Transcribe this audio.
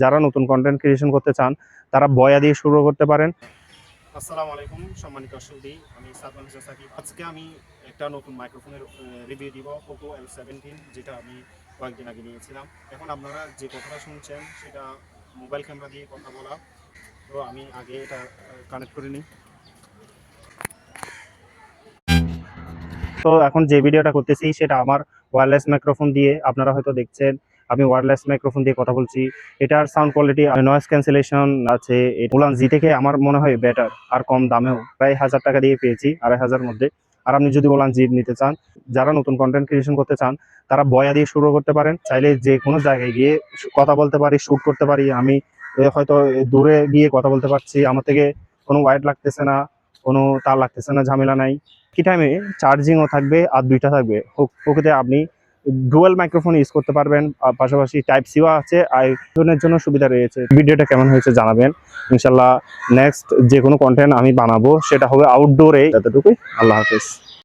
যারা নতুন content creation করতে চান তারা বয়া দিয়ে শুরু করতে পারেন। আসসালামু আলাইকুম সম্মানিত দর্শকদি আমি সাদমান হোসেন সাকিব। আজকে আমি একটা নতুন মাইক্রোফোনের রিভিউ দিব পোকো এল সেভেন্টিন যেটা আমি কয়েকদিন আগে নিয়েছিলাম। এখন আপনারা যে কথাটা শুনছেন সেটা মোবাইল ক্যামেরা দিয়ে কথা বলা। তো আমি আগে এটা কানেক্ট করে নিই। তো এখন যে ভিডিওটা করতেছি সেটা আমার ওয়্যারলেস মাইক্রোফোন দিয়ে আপনারা হয়তো দেখছেন। আমি ওয়্যারলেস মাইক্রোফোন দিয়ে কথা বলছি। এটার সাউন্ড কোয়ালিটি নয়েজ ক্যান্সেলেশন আছে। উলান জি থেকে আমার মনে হয় বেটার আর কম দামেও। প্রায় হাজার টাকা দিয়ে পেয়েছি, আড়াই হাজার মধ্যে। আর আপনি যদি ওলান জি নিতে চান, যারা নতুন কন্টেন্ট ক্রিয়েশন করতে চান, তারা বয়া দিয়ে শুরু করতে পারেন। চাইলে যে কোনো জায়গায় গিয়ে কথা বলতে পারি শ্যুট করতে পারি। আমি হয়তো দূরে গিয়ে কথা বলতে পারছি। আমার থেকে কোনো ওয়াইড লাগতেছে না, কোনো তার লাগতেছে না, ঝামেলা নাই। কি টাইমে চার্জিংও থাকবে, আর দুইটা থাকবে। ও- ওকেতে আপনি ডুয়াল মাইক্রোফোন ইউজ করতে পারবেন পাশাপাশি টাইপ সিও আছে, আইফোনের জন্য সুবিধা রয়েছে। ভিডিওটা কেমন হয়েছে জানাবেন। ইনশাল্লাহ নেক্সট যে কোনো কন্টেন্ট আমি বানাবো, সেটা হবে আউটডোরে এতটুকুই, আল্লাহ হাফিজ।